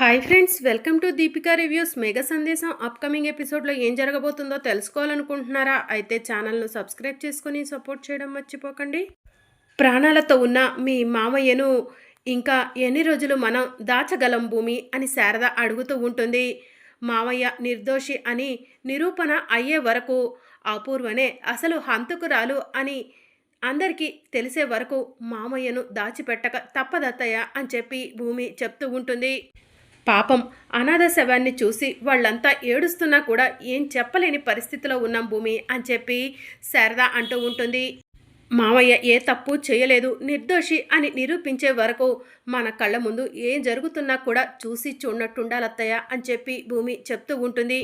Hi friends welcome to Deepika reviews mega సందేశం. Upcoming ఎపిసోడ్లో ఏం జరగబోతుందో తెలుసుకోవాలనుకుంటున్నారా? అయితే ఛానల్ను సబ్స్క్రైబ్ చేసుకొని సపోర్ట్ చేయడం మర్చిపోకండి. ప్రాణాలతో ఉన్న మీ మామయ్యను ఇంకా ఎన్ని రోజులు మనం దాచగలం భూమి అని శారద అడుగుతూ ఉంటుంది. మామయ్య నిర్దోషి అని నిరూపణ అయ్యే వరకు అపూర్వనే అసలు హంతకురాలు అని అందరికీ తెలిసే వరకు మామయ్యను దాచిపెట్టక తప్పదత్తయ్య అని చెప్పి భూమి చెప్తూ ఉంటుంది. పాపం అనాథ శవాన్ని చూసి వాళ్ళంతా ఏడుస్తున్నా కూడా ఏం చెప్పలేని పరిస్థితిలో ఉన్నాం భూమి అని చెప్పి శారద అంటూ ఉంటుంది. మావయ్య ఏ తప్పు చేయలేదు నిర్దోషి అని నిరూపించే వరకు మన కళ్ళ ముందు ఏం జరుగుతున్నా కూడా చూసి చూడనట్టుండాలత్తయ్య అని చెప్పి భూమి చెప్తూ ఉంటుంది.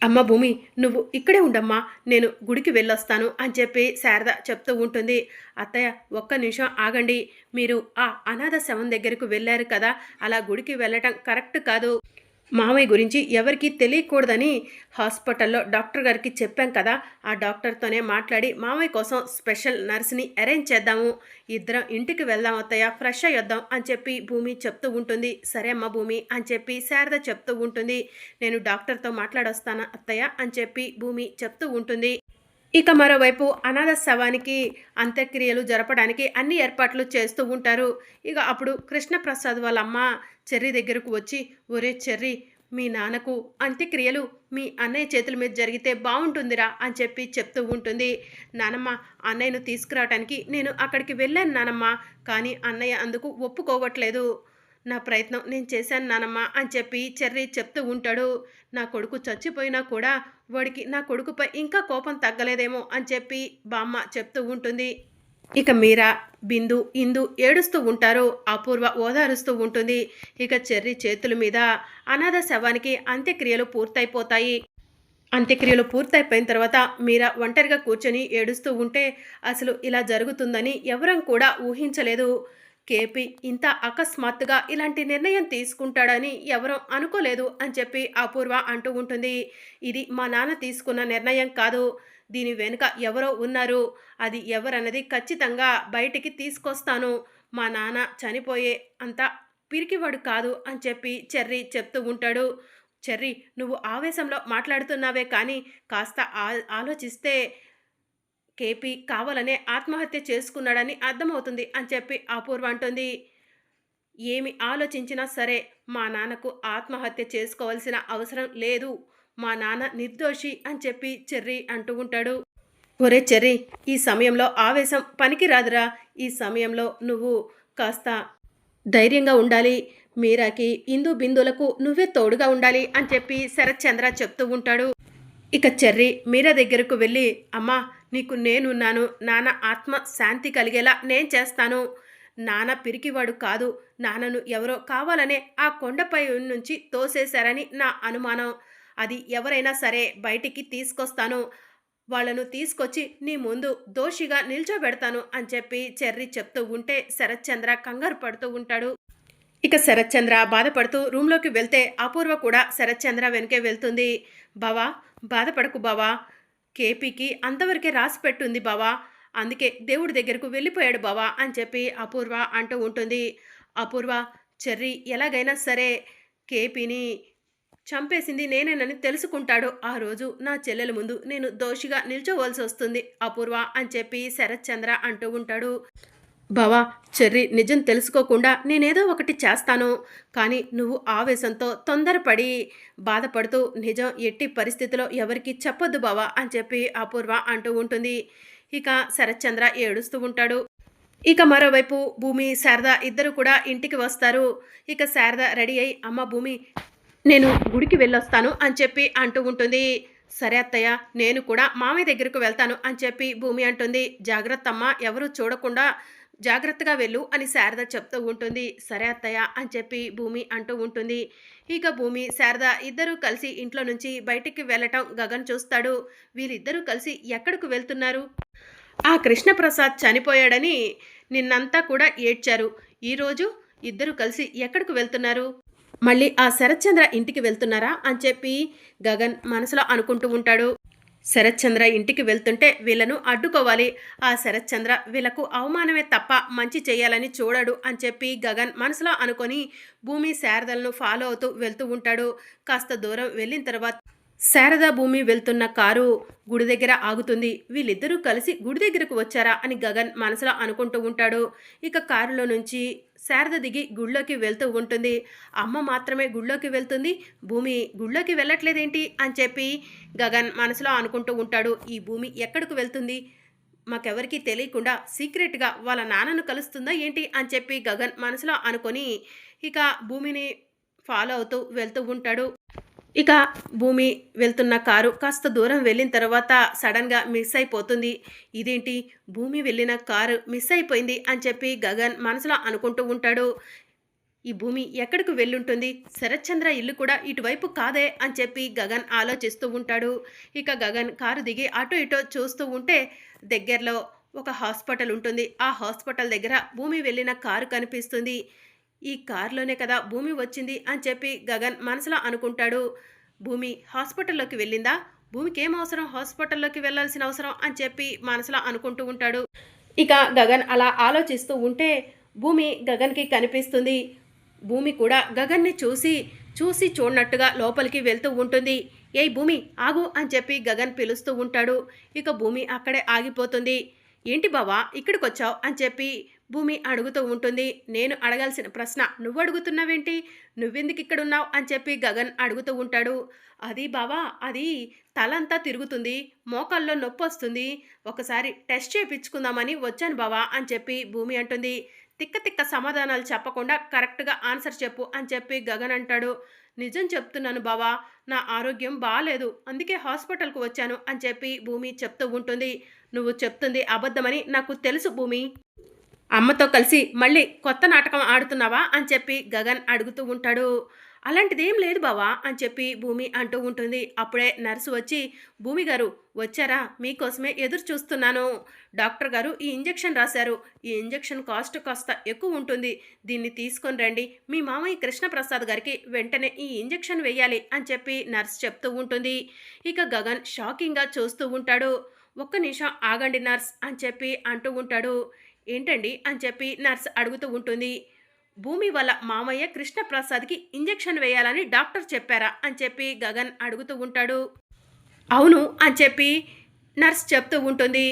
అమ్మ భూమి నువ్వు ఇక్కడే ఉండమ్మా నేను గుడికి వెళ్ళొస్తాను అని చెప్పి శారద చెప్తూ ఉంటుంది. అత్తయ్య ఒక్క నిమిషం ఆగండి. మీరు ఆ అనాథ శవం దగ్గరకు వెళ్ళారు కదా అలా గుడికి వెళ్ళటం కరెక్ట్ కాదు. మామయ్య గురించి ఎవరికీ తెలియకూడదని హాస్పిటల్లో డాక్టర్ గారికి చెప్పాం కదా ఆ డాక్టర్తోనే మాట్లాడి మామయ్య కోసం స్పెషల్ నర్స్ని అరేంజ్ చేద్దాము. ఇద్దరం ఇంటికి వెళ్దాం అత్తయ్య ఫ్రెష్ అయ్యొద్దాం అని చెప్పి భూమి చెప్తూ ఉంటుంది. సరే అమ్మ భూమి అని చెప్పి శారద చెప్తూ ఉంటుంది. నేను డాక్టర్తో మాట్లాడొస్తాను అత్తయ్య అని చెప్పి భూమి చెప్తూ ఉంటుంది. ఇక మరోవైపు అనాథ శవానికి అంత్యక్రియలు జరపడానికి అన్ని ఏర్పాట్లు చేస్తూ ఉంటారు. ఇక అప్పుడు కృష్ణప్రసాద్ వాళ్ళ అమ్మ చెర్రి దగ్గరకు వచ్చి ఒరే చెర్రి మీ నాన్నకు అంత్యక్రియలు మీ అన్నయ్య చేతుల మీద జరిగితే బాగుంటుందిరా అని చెప్పి చెప్తూ ఉంటుంది. నానమ్మ అన్నయ్యను తీసుకురావడానికి నేను అక్కడికి వెళ్ళాను నానమ్మ కానీ అన్నయ్య అందుకు ఒప్పుకోవట్లేదు. నా ప్రయత్నం నేను చేశాను నానమ్మ అని చెప్పి చెర్రీ చెప్తూ ఉంటాడు. నా కొడుకు చచ్చిపోయినా కూడా వాడికి నా కొడుకుపై ఇంకా కోపం తగ్గలేదేమో అని చెప్పి బామ్మ చెప్తూ ఉంటుంది. ఇక మీరా బిందు ఇందు ఏడుస్తూ ఉంటారు. అపూర్వ ఓదారుస్తూ ఉంటుంది. ఇక చెర్రీ చేతుల మీద అనాథ శవానికి అంత్యక్రియలు పూర్తయిపోతాయి. అంత్యక్రియలు పూర్తయిపోయిన తర్వాత మీరా ఒంటరిగా కూర్చొని ఏడుస్తూ ఉంటే అసలు ఇలా జరుగుతుందని ఎవరం కూడా ఊహించలేదు. కేపీ ఇంత అకస్మాత్తుగా ఇలాంటి నిర్ణయం తీసుకుంటాడని ఎవరూ అనుకోలేదు అని చెప్పి అపూర్వ అంటూ ఉంటుంది. ఇది మా నాన్న తీసుకున్న నిర్ణయం కాదు. దీని వెనుక ఎవరో ఉన్నారు. అది ఎవరన్నది ఖచ్చితంగా బయటికి తీసుకొస్తాను. మా నాన్న చనిపోయే అంత పిరికివాడు కాదు అని చెప్పి చెర్రీ చెప్తూ ఉంటాడు. చెర్రీ నువ్వు ఆవేశంలో మాట్లాడుతున్నావే కానీ కాస్త ఆలోచిస్తే కేపీ కావాలనే ఆత్మహత్య చేసుకున్నాడని అర్థమవుతుంది అని చెప్పి అపూర్వ అంటుంది. ఏమి ఆలోచించినా సరే మా నాన్నకు ఆత్మహత్య చేసుకోవాల్సిన అవసరం లేదు. మా నాన్న నిర్దోషి అని చెప్పి చెర్రీ అంటూ ఉంటాడు. ఒరే చెర్రీ ఈ సమయంలో ఆవేశం పనికిరాదురా. ఈ సమయంలో నువ్వు కాస్త ధైర్యంగా ఉండాలి. మీరాకి ఇందు బిందులకు నువ్వే తోడుగా ఉండాలి అని చెప్పి శరత్చంద్ర చెప్తూ ఉంటాడు. ఇక చెర్రీ మీరా దగ్గరకు వెళ్ళి అమ్మా నీకు నేనున్నాను. నాన్న ఆత్మ శాంతి కలిగేలా నేను చేస్తాను. నాన్న పిరికివాడు కాదు. నాన్నను ఎవరో కావాలనే ఆ కొండపై నుంచి తోసేశారని నా అనుమానం. అది ఎవరైనా సరే బయటికి తీసుకొస్తాను. వాళ్ళను తీసుకొచ్చి నీ ముందు దోషిగా నిల్చోబెడతాను అని చెప్పి చెర్రీ చెప్తూ ఉంటే శరత్చంద్ర కంగారు పడుతూ ఉంటాడు. ఇక శరత్చంద్ర బాధపడుతూ రూమ్లోకి వెళ్తే అపూర్వ కూడా శరత్చంద్ర వెనకే వెళ్తుంది. బావా బాధపడకు బావా. కేపీకి అంతవరకే రాసి పెట్టుంది బావా. అందుకే దేవుడి దగ్గరకు వెళ్ళిపోయాడు బావా అని చెప్పి అపూర్వ అంటూ ఉంటుంది. అపూర్వ చెర్రీ ఎలాగైనా సరే కేపీని చంపేసింది నేనేనని తెలుసుకుంటాడు. ఆ రోజు నా చెల్లెల ముందు నేను దోషిగా నిల్చోవలసి వస్తుంది అపూర్వ అని చెప్పి శరత్చంద్ర అంటూ ఉంటాడు. బావా చెర్రీ నిజం తెలుసుకోకుండా నేనేదో ఒకటి చేస్తాను. కానీ నువ్వు ఆవేశంతో తొందరపడి బాధపడుతూ నిజం ఎట్టి పరిస్థితిలో ఎవరికి చెప్పొద్దు బావా అని చెప్పి అపూర్వ అంటూ ఉంటుంది. ఇక శరత్చంద్ర ఏడుస్తూ ఉంటాడు. ఇక మరోవైపు భూమి శారద ఇద్దరు కూడా ఇంటికి వస్తారు. ఇక శారద రెడీ అయి అమ్మ భూమి నేను గుడికి వెళ్ళొస్తాను అని చెప్పి అంటూ ఉంటుంది. సరే అత్తయ్య నేను కూడా మామయ్య దగ్గరకు వెళ్తాను అని చెప్పి భూమి అంటుంది. జాగ్రత్త అమ్మ ఎవరు చూడకుండా జాగ్రత్తగా వెళ్ళు అని శారద చెప్తూ ఉంటుంది. సరే అత్తయ్య అని చెప్పి భూమి అంటూ ఉంటుంది. ఇక భూమి శారద ఇద్దరూ కలిసి ఇంట్లో నుంచి బయటికి వెళ్ళటం గగన్ చూస్తాడు. వీరిద్దరూ కలిసి ఎక్కడికి వెళ్తున్నారు? ఆ కృష్ణప్రసాద్ చనిపోయాడని నిన్నంతా కూడా ఏడ్చారు. ఈరోజు ఇద్దరు కలిసి ఎక్కడికి వెళ్తున్నారు? మళ్ళీ ఆ శరత్చంద్ర ఇంటికి వెళ్తున్నారా? అని చెప్పి గగన్ మనసులో అనుకుంటూ ఉంటాడు. శరత్చంద్ర ఇంటికి వెళ్తుంటే వీళ్ళను అడ్డుకోవాలి. ఆ శరత్చంద్ర వీళ్ళకు అవమానమే తప్ప మంచి చేయాలని చూడడు అని చెప్పి గగన్ మనసులో అనుకొని భూమి శారదలను ఫాలో అవుతూ వెళ్తూ ఉంటాడు. కాస్త దూరం వెళ్ళిన తర్వాత శారదా భూమి వెళ్తున్న కారు గుడి దగ్గర ఆగుతుంది. వీళ్ళిద్దరూ కలిసి గుడి దగ్గరకు వచ్చారా అని గగన్ మనసులో అనుకుంటూ ఉంటాడు. ఇక కారులో నుంచి శారద దిగి గుళ్ళోకి వెళ్తూ ఉంటుంది. అమ్మ మాత్రమే గుళ్ళోకి వెళ్తుంది. భూమి గుళ్ళోకి వెళ్ళట్లేదేంటి అని చెప్పి గగన్ మనసులో అనుకుంటూ ఉంటాడు. ఈ భూమి ఎక్కడికి వెళ్తుంది? మాకెవరికీ తెలియకుండా సీక్రెట్గా వాళ్ళ నాన్నను కలుస్తుందా ఏంటి అని చెప్పి గగన్ మనసులో అనుకొని ఇక భూమిని ఫాలో అవుతూ వెళ్తూ ఉంటాడు. ఇక భూమి వెళ్తున్న కారు కాస్త దూరం వెళ్ళిన తర్వాత సడన్గా మిస్ అయిపోతుంది. ఇదేంటి? భూమి వెళ్ళిన కారు మిస్ అయిపోయింది అని చెప్పి గగన్ మనసులో అనుకుంటూ ఉంటాడు. ఈ భూమి ఎక్కడికి వెళ్ళుంటుంది? శరత్చంద్ర ఇల్లు కూడా ఇటువైపు కాదే అని చెప్పి గగన్ ఆలోచిస్తూ ఉంటాడు. ఇక గగన్ కారు దిగి అటు ఇటో చూస్తూ ఉంటే దగ్గరలో ఒక హాస్పిటల్ ఉంటుంది. ఆ హాస్పిటల్ దగ్గర భూమి వెళ్ళిన కారు కనిపిస్తుంది. ఈ కారులోనే కదా భూమి వచ్చింది అని చెప్పి గగన్ మనసులో అనుకుంటాడు. భూమి హాస్పిటల్లోకి వెళ్ళిందా? భూమికి ఏం అవసరం హాస్పిటల్లోకి వెళ్ళాల్సిన అవసరం అని చెప్పి మనసులో అనుకుంటూ ఉంటాడు. ఇక గగన్ అలా ఆలోచిస్తూ ఉంటే భూమి గగన్కి కనిపిస్తుంది. భూమి కూడా గగన్ని చూసి చూసి చూడనట్టుగా లోపలికి వెళ్తూ ఉంటుంది. ఏయ్ భూమి ఆగు అని చెప్పి గగన్ పిలుస్తూ ఉంటాడు. ఇక భూమి అక్కడే ఆగిపోతుంది. ఏంటి బావా ఇక్కడికి వచ్చావు అని చెప్పి భూమి అడుగుతూ ఉంటుంది. నేను అడగాల్సిన ప్రశ్న నువ్వు అడుగుతున్నావేంటి? నువ్వెందుకు ఇక్కడ ఉన్నావు అని చెప్పి గగన్ అడుగుతూ ఉంటాడు. అది బావా అది తలంతా తిరుగుతుంది. మోకాల్లో నొప్పి వస్తుంది. ఒకసారి టెస్ట్ చేయించుకుందామని వచ్చాను బావా అని చెప్పి భూమి అంటుంది. తిక్క తిక్క సమాధానాలు చెప్పకుండా కరెక్ట్గా ఆన్సర్ చెప్పు అని చెప్పి గగన్ అంటాడు. నిజం చెప్తున్నాను బావా నా ఆరోగ్యం బాగాలేదు అందుకే హాస్పిటల్కు వచ్చాను అని చెప్పి భూమి చెప్తూ ఉంటుంది. నువ్వు చెప్తుంది అబద్ధమని నాకు తెలుసు భూమి. అమ్మతో కలిసి మళ్ళీ కొత్త నాటకం ఆడుతున్నావా? అని చెప్పి గగన్ అడుగుతూ ఉంటాడు. అలాంటిదేం లేదు బావా అని చెప్పి భూమి అంటూ ఉంటుంది. అప్పుడే నర్సు వచ్చి భూమి గారు వచ్చారా? మీకోసమే ఎదురు చూస్తున్నాను. డాక్టర్ గారు ఈ ఇంజెక్షన్ రాశారు. ఈ ఇంజెక్షన్ కాస్ట్ కాస్త ఎక్కువ ఉంటుంది. దీన్ని తీసుకొని రండి. మీ మామయ్య కృష్ణప్రసాద్ గారికి వెంటనే ఈ ఇంజెక్షన్ వేయాలి అని చెప్పి నర్స్ చెప్తూ ఉంటుంది. ఇక గగన్ షాకింగ్గా చూస్తూ ఉంటాడు. ఒక్క నిమిషం ఆగండి నర్స్ అని చెప్పి అంటూ ఉంటాడు. ఏంటండి అని చెప్పి నర్స్ అడుగుతూ ఉంటుంది. భూమి వల్ల మామయ్య కృష్ణప్రసాద్కి ఇంజెక్షన్ వేయాలని డాక్టర్ చెప్పారా అని చెప్పి గగన్ అడుగుతూ ఉంటాడు. అవును అని చెప్పి నర్స్ చెప్తూ ఉంటుంది.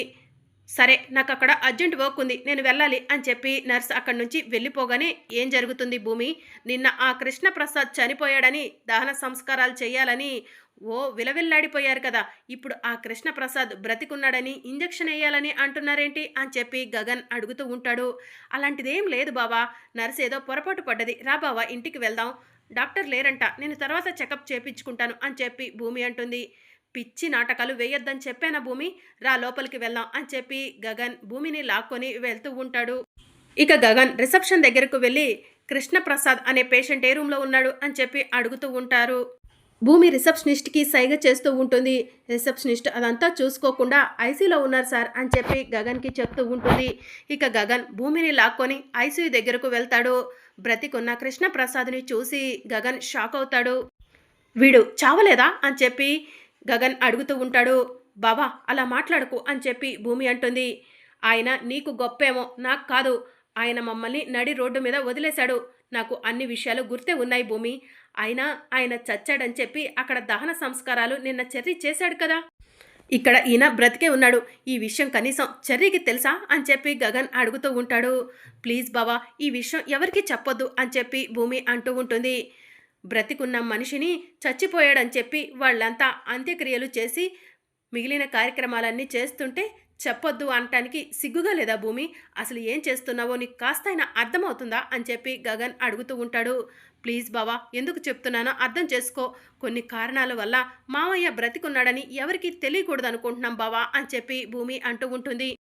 సరే నాకు అక్కడ అర్జెంట్ వర్క్ ఉంది నేను వెళ్ళాలి అని చెప్పి నర్స్ అక్కడి నుంచి వెళ్ళిపోగానే ఏం జరుగుతుంది భూమి? నిన్న ఆ కృష్ణప్రసాద్ చనిపోయాడని దహన సంస్కారాలు చేయాలని ఓ విలవిల్లాడిపోయారు కదా. ఇప్పుడు ఆ కృష్ణప్రసాద్ బ్రతికున్నాడని ఇంజెక్షన్ వేయాలని అంటున్నారేంటి అని చెప్పి గగన్ అడుగుతూ ఉంటాడు. అలాంటిదేం లేదు బావా నర్స్ ఏదో పొరపాటు పడ్డది. రా బావా ఇంటికి వెళ్దాం. డాక్టర్ లేరంట. నేను తర్వాత చెకప్ చేపించుకుంటాను అని చెప్పి భూమి అంటుంది. పిచ్చి నాటకాలు వేయొద్దని చెప్పానా భూమి? రా లోపలికి వెళ్దాం అని చెప్పి గగన్ భూమిని లాక్కొని వెళ్తూ ఉంటాడు. ఇక గగన్ రిసెప్షన్ దగ్గరకు వెళ్ళి కృష్ణప్రసాద్ అనే పేషెంట్ ఏ రూమ్లో ఉన్నాడు అని చెప్పి అడుగుతూ ఉంటారు. భూమి రిసెప్షనిస్ట్కి సైగ చేస్తూ ఉంటుంది. రిసెప్షనిస్ట్ అదంతా చూసుకోకుండా ఐసీలో ఉన్నారు సార్ అని చెప్పి గగన్కి చెప్తూ ఉంటుంది. ఇక గగన్ భూమిని లాక్కొని ఐసీయూ దగ్గరకు వెళ్తాడు. బ్రతికున్న కృష్ణప్రసాద్ని చూసి గగన్ షాక్ అవుతాడు. వీడు చావలేదా అని చెప్పి గగన్ అడుగుతూ ఉంటాడు. బాబా అలా మాట్లాడుకు అని చెప్పి భూమి అంటుంది. ఆయన నీకు గొప్పేమో నాకు కాదు. ఆయన మమ్మల్ని నడి రోడ్డు మీద వదిలేశాడు. నాకు అన్ని విషయాలు గుర్తే ఉన్నాయి భూమి. అయినా ఆయన చచ్చాడని చెప్పి అక్కడ దహన సంస్కారాలు నిన్న చెర్రీ చేశాడు కదా. ఇక్కడ ఈయన బ్రతికే ఉన్నాడు. ఈ విషయం కనీసం చెర్రీకి తెలుసా? అని చెప్పి గగన్ అడుగుతూ ఉంటాడు. ప్లీజ్ బావా ఈ విషయం ఎవరికి చెప్పొద్దు అని చెప్పి భూమి అంటూ ఉంటుంది. బ్రతికున్న మనిషిని చచ్చిపోయాడని చెప్పి వాళ్ళంతా అంత్యక్రియలు చేసి మిగిలిన కార్యక్రమాలన్నీ చేస్తుంటే చెప్పొద్దు అనటానికి సిగ్గుగా లేదా భూమి? అసలు ఏం చేస్తున్నావో నీకు కాస్తైనా అర్థమవుతుందా? అని చెప్పి గగన్ అడుగుతూ ఉంటాడు. ప్లీజ్ బావా ఎందుకు చెప్తున్నానో అర్థం చేసుకో. కొన్ని కారణాల వల్ల మామయ్య బ్రతికున్నాడని ఎవరికి తెలియకూడదు అనుకుంటున్నాం బావా అని చెప్పి భూమి అంటూ ఉంటుంది.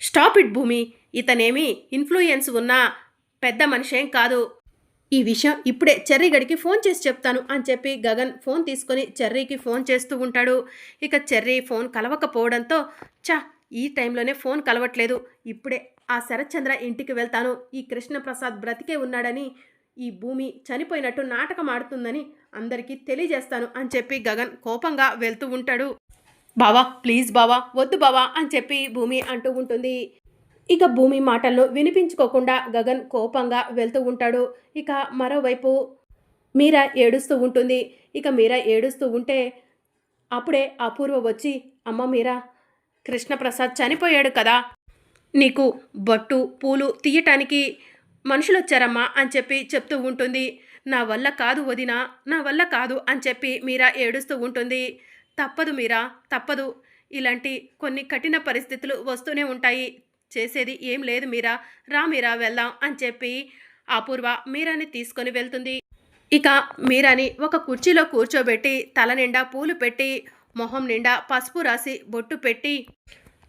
స్టాప్ ఇట్ భూమి. ఇతనేమి ఇన్ఫ్లుయెన్స్ ఉన్న పెద్ద మనిషేం కాదు. ఈ విషయం ఇప్పుడే చెర్రీ గడికి ఫోన్ చేసి చెప్తాను అని చెప్పి గగన్ ఫోన్ తీసుకొని చెర్రీకి ఫోన్ చేస్తూ ఉంటాడు. ఇక చెర్రీ ఫోన్ కలవకపోవడంతో చా ఈ టైంలోనే ఫోన్ కలవట్లేదు. ఇప్పుడే ఆ శరత్చంద్ర ఇంటికి వెళ్తాను. ఈ కృష్ణప్రసాద్ బ్రతికే ఉన్నాడని ఈ భూమి చనిపోయినట్టు నాటకం ఆడుతుందని అందరికీ తెలియజేస్తాను అని చెప్పి గగన్ కోపంగా వెళ్తూ ఉంటాడు. బావా ప్లీజ్ బావా వద్దు బావా అని చెప్పి భూమి అంటూ ఉంటుంది. ఇక భూమి మాటలను వినిపించుకోకుండా గగన్ కోపంగా వెళ్తూ ఉంటాడు. ఇక మరోవైపు మీరా ఏడుస్తూ ఉంటుంది. ఇక మీరా ఏడుస్తూ ఉంటే అప్పుడే అపూర్వ వచ్చి అమ్మ మీరా కృష్ణప్రసాద్ చనిపోయాడు కదా. నీకు బొట్టు పూలు తీయటానికి మనుషులు వచ్చారమ్మా అని చెప్పి చెప్తూ ఉంటుంది. నా వల్ల కాదు వదినా నా వల్ల కాదు అని చెప్పి మీరా ఏడుస్తూ ఉంటుంది. తప్పదు మీరా తప్పదు. ఇలాంటి కొన్ని కఠిన పరిస్థితులు వస్తూనే ఉంటాయి. చేసేది ఏం లేదు మీరా. రా మీరా వెళ్దాం అని చెప్పి అపూర్వ మీరాని తీసుకొని వెళ్తుంది. ఇక మీరాని ఒక కుర్చీలో కూర్చోబెట్టి తల నిండా పూలు పెట్టి మొహం నిండా పసుపు రాసి బొట్టు పెట్టి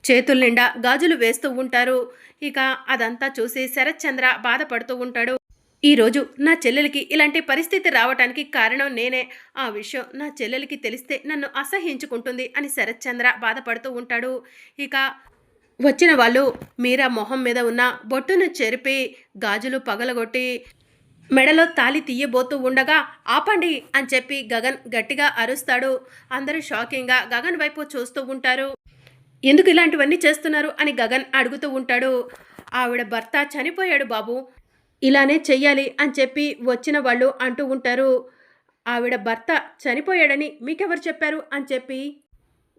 చేతుల నిండా గాజులు వేస్తూ ఉంటారు. ఇక అదంతా చూసి శరత్చంద్ర బాధపడుతూ ఉంటాడు. ఈరోజు నా చెల్లెలికి ఇలాంటి పరిస్థితి రావటానికి కారణం నేనే. ఆ విషయం నా చెల్లెలికి తెలిస్తే నన్ను అసహించుకుంటుంది అని శరత్చంద్ర బాధపడుతూ ఉంటాడు. ఇక వచ్చిన వాళ్ళు మీరా మొహం మీద ఉన్న బొట్టును చెరిపి గాజులు పగలగొట్టి మెడలో తాలి తీయబోతూ ఉండగా ఆపండి అని చెప్పి గగన్ గట్టిగా అరుస్తాడు. అందరూ షాకింగ్గా గగన్ వైపు చూస్తూ ఉంటారు. ఎందుకు ఇలాంటివన్నీ చేస్తున్నారు? అని గగన్ అడుగుతూ ఉంటాడు. ఆవిడ భర్త చనిపోయాడు బాబు. ఇలానే చెయ్యాలి అని చెప్పి వచ్చిన వాళ్ళు అంటూ ఉంటారు. ఆవిడ భర్త చనిపోయాడని మీకెవరు చెప్పారు? అని చెప్పి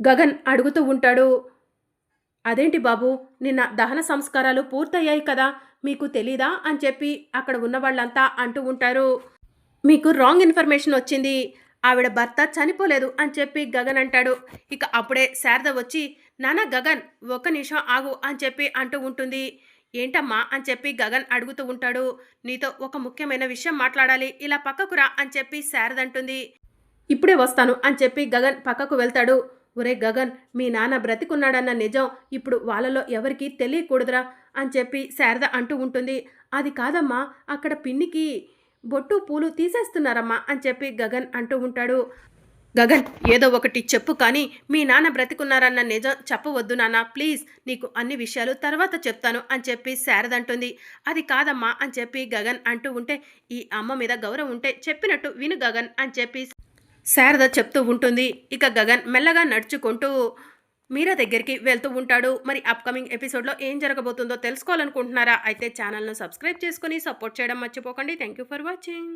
గగన్ అడుగుతూ ఉంటాడు. అదేంటి బాబు? నిన్న దహన సంస్కారాలు పూర్తయ్యాయి కదా. మీకు తెలీదా అని చెప్పి అక్కడ ఉన్న వాళ్ళంతా అంటూ ఉంటారు. మీకు రాంగ్ ఇన్ఫర్మేషన్ వచ్చింది. ఆవిడ భర్త చనిపోలేదు అని చెప్పి గగన్ అంటాడు. ఇక అప్పుడే శారద వచ్చి నాన్న గగన్ ఒక్క నిమిషం ఆగు అని చెప్పి అంటూ ఉంటుంది. ఏంటమ్మా? అని చెప్పి గగన్ అడుగుతూ ఉంటాడు. నీతో ఒక ముఖ్యమైన విషయం మాట్లాడాలి. ఇలా పక్కకు రా అని చెప్పి శారద అంటుంది. ఇప్పుడే వస్తాను అని చెప్పి గగన్ పక్కకు వెళ్తాడు. ఒరే గగన్ మీ నాన్న బ్రతికున్నాడన్న నిజం ఇప్పుడు వాళ్ళలో ఎవరికీ తెలియకూడదురా అని చెప్పి శారద అంటూ ఉంటుంది. అది కాదమ్మా అక్కడ పిన్నికి బొట్టు పూలు తీసేస్తున్నారమ్మా అని చెప్పి గగన్ అంటూ ఉంటాడు. గగన్ ఏదో ఒకటి చెప్పు కానీ మీ నాన్న బ్రతికున్నారన్న నిజం చెప్పవద్దు నాన్న ప్లీజ్ నీకు అన్ని విషయాలు తర్వాత చెప్తాను అని చెప్పి శారద అంటుంది. అది కాదమ్మా అని చెప్పి గగన్ అంటూ ఉంటే ఈ అమ్మ మీద గౌరవం ఉంటే చెప్పినట్టు విను గగన్ అని చెప్పి శారద చెప్తూ ఉంటుంది. ఇక గగన్ మెల్లగా నడుచుకుంటూ మీరా దగ్గరికి వెళ్తూ ఉంటాడు. మరి అప్కమింగ్ ఎపిసోడ్లో ఏం జరగబోతుందో తెలుసుకోవాలనుకుంటున్నారా? అయితే ఛానల్ను సబ్స్క్రైబ్ చేసుకొని సపోర్ట్ చేయడం మర్చిపోకండి. Thank you for watching